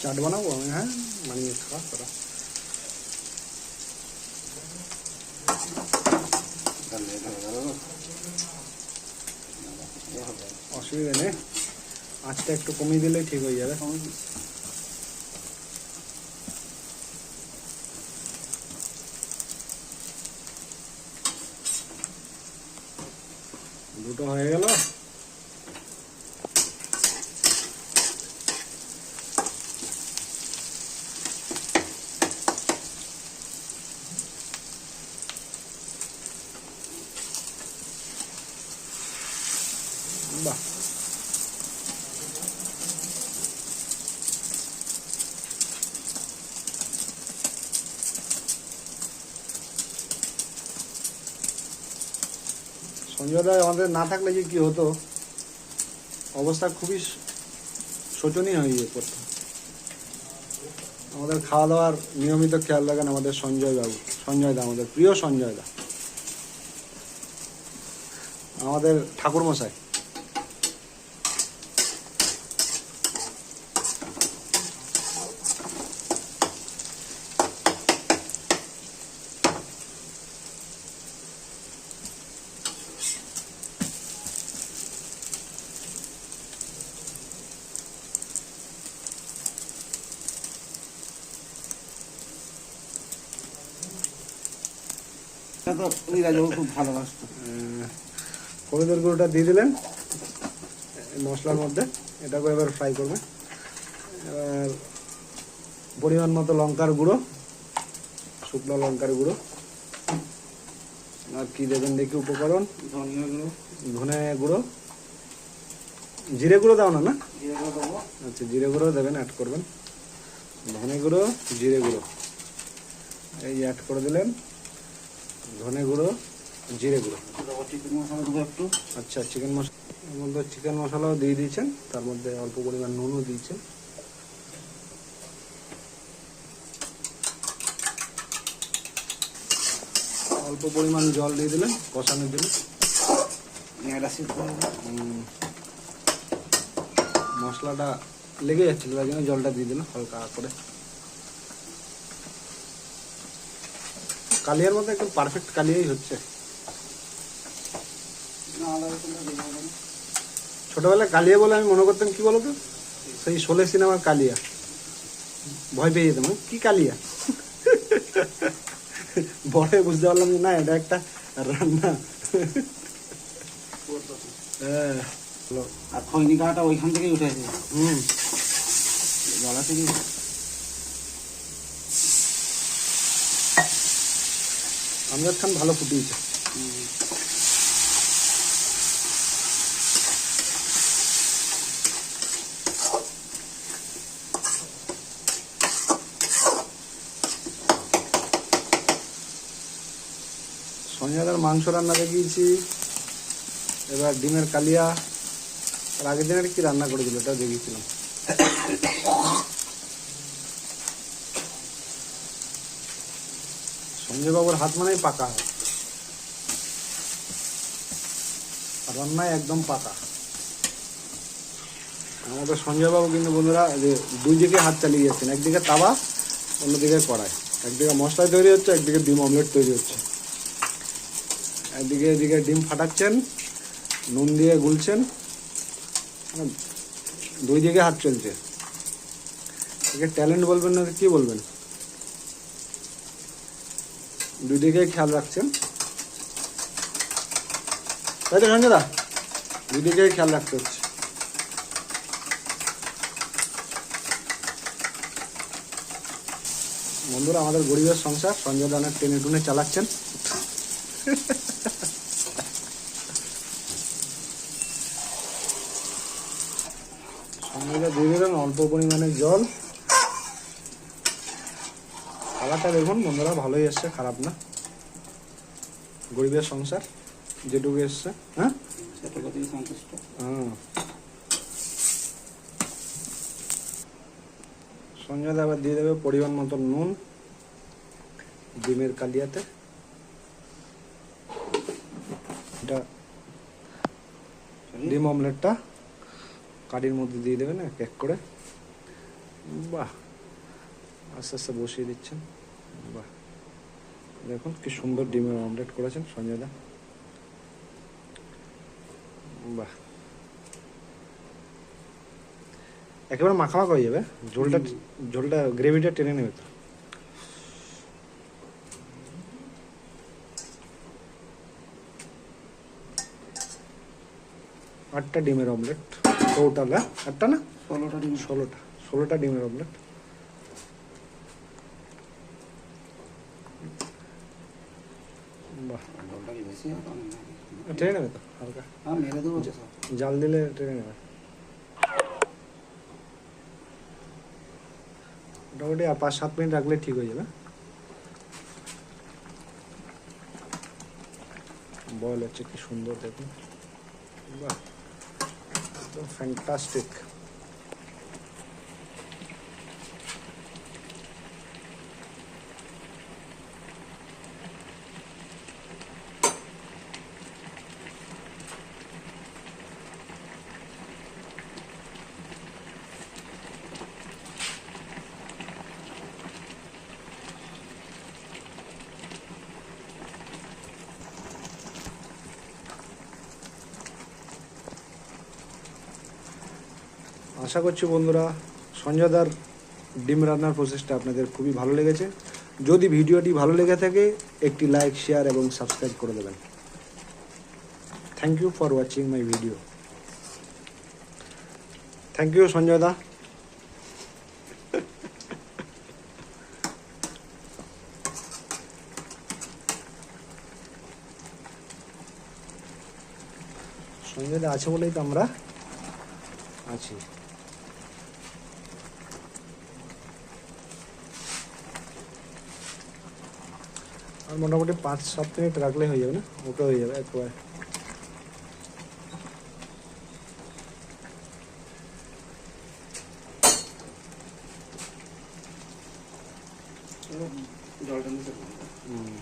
চাট বানাবো আমি হ্যাঁ বানিয়ে খাওয়া করা তাহলে এটা হয়ে গেল এ হবে অসুবিধা নেই আঁচটা একটু কমিয়ে দিলেই ঠিক হয়ে যাবে দুটো হয়ে গেল বাহ। সঞ্জয় দা আমাদের না থাকলে যে কি হতো? অবস্থা খুবই শোচনীয় হয়ে যেত আমাদের খাওয়া দাওয়ার নিয়মিত খেয়াল রাখেন আমাদের সঞ্জয় বাবু সঞ্জয় দা আমাদের প্রিয় সঞ্জয় দা আমাদের ঠাকুর তো রাজাও খুব ভালোবাসতো। হলুদের গুঁড়োটা দিয়ে দিলেন মশলার মধ্যে এটাকে এবার ফ্রাই করবে। এবার পরিমাণ মতো লঙ্কার গুঁড়ো শুকনো লঙ্কার গুঁড়ো। আর কি দেবেন দেখি উপকরণ? ধনিয়া গুঁড়ো। ধনে গুঁড়ো। জিরে গুঁড়ো দাও না না? জিরে গুঁড়ো দেবো। আচ্ছা জিরে গুঁড়ো দেবেন অ্যাড করবেন। ধনে গুঁড়ো জিরে গুঁড়ো। এই অ্যাড করে দিলেন। ধনে গুঁড়ো জিরে গুঁড়ো। চিকেন মশলা দেবো একটু। আচ্ছা চিকেন মশলা এর মধ্যে চিকেন মশলাও দিয়ে দিয়েছেন তার মধ্যে অল্প পরিমাণ নুনও দিয়েছেন। অল্প পরিমাণ জল দিয়ে দিলেন কষানোর জন্য মশলাটা লেগে যাচ্ছিল তাই জন্য জলটা দিয়ে দিলাম হালকা করে। কালিয়ার মতো একদম পারফেক্ট কালিয়াই হচ্ছে। ছোটবেলায় কালিয়া বলে আমি মনে করতাম কি বলতো? সেই শোলে সিনেমার কালিয়া। ভয় পেয়ে যেতাম। কি কালিয়া? বড়ে বুঝতে পারলাম যে না এটা একটা রান্না। হ্যাঁ। আর খৈনি কাঁটা ওইখান থেকেই উঠেছে হুম। গলা থেকে আমজাদ খান ভালো ফুটিয়েছে সঞ্জয়দার মাংস রান্না দেখিয়েছি, এবার ডিমের কালিয়া। আর আগের দিনের কি রান্না করেছিল ওটা দেখিয়েছিলাম। সঞ্জয় বাবুর হাত মানেই পাকা আর রান্নায় একদম পাকা। আমাদের সঞ্জয় বাবু কিন্তু বন্ধুরা যে দুই দিকে হাত চালিয়ে যাচ্ছেন, একদিকে তাওয়া, অন্যদিকে কড়াই। একদিকে মশলা তৈরি হচ্ছে, একদিকে ডিম অমলেট তৈরি হচ্ছে। একদিকে এদিকে ডিম ফাটাচ্ছেন, নুন দিয়ে গুলছেন মানে দুই দিকে হাত চলছে। একে ট্যালেন্ট বলবেন না, কি বলবেন? দুই দিকে খেয়াল রাখছেন। তাই তো সঞ্জয়দা দুই দিকে খেয়াল রাখতে হচ্ছে। বন্ধুরা, আমাদের গরিবের সংসার, সঞ্জয় দা অনেক টেনে টুনে চালাচ্ছেন। সঙ্গে দিয়ে দিলেন অল্প পরিমাণে জল। খাবারটা দেখুন বন্ধুরা ভালোই এসছে খারাপ না। গরিবের সংসার যেটুকু এসছে হ্যাঁ? সন্তুষ্ট। হ্যাঁ সঞ্জয় দা আবার দিয়ে দেবে পরিমাণ মতো নুন ডিমের কালিয়াতে। এটা ডিম অমলেটটা কারির মধ্যে দিয়ে দেবেন এক এক করে। বাহ। আস্তে আস্তে বসিয়ে দিচ্ছেন। বাহ। দেখুন কি সুন্দর ডিমের অমলেট করেছেন সঞ্জয় দা বাহ। একেবারে মাখা মাখা হয়ে যাবে। ঝোলটা ঝোলটা গ্রেভিটা টেনে নেবে তো। আটটা ডিমের অমলেট। টোটাল হ্যাঁ? আটটা না? ষোলোটা ডিম। ষোলোটা। ষোলোটা ডিমের অমলেট। বাহ। জলটা কি বেশি হবে টেনে নেবে তো? হালকা। হ্যাঁ মেরে দেবো জাল দিলে টেনে নেবে। মোটামুটি আর পাঁচ সাত মিনিট রাখলে ঠিক হয়ে যাবে। বয়েল হচ্ছে কি সুন্দর দেখুন। বাহ একদম ফ্যান্টাস্টিক আশা করছি বন্ধুরা সঞ্জয়দার ডিম রান্নার প্রসেসটা আপনাদের খুবই ভালো লেগেছে। যদি ভিডিওটি ভালো লেগে থাকে, একটি লাইক, শেয়ার এবং সাবস্ক্রাইব করে দেবেন। Thank you for watching my video thank you Sanjay da আছে বলেই তো আমরা আছি। আর মোটামুটি পাঁচ সাত মিনিট রাখলে হয়ে যাবে না? ওকে হয়ে যাবে একবার। জলটা হুম।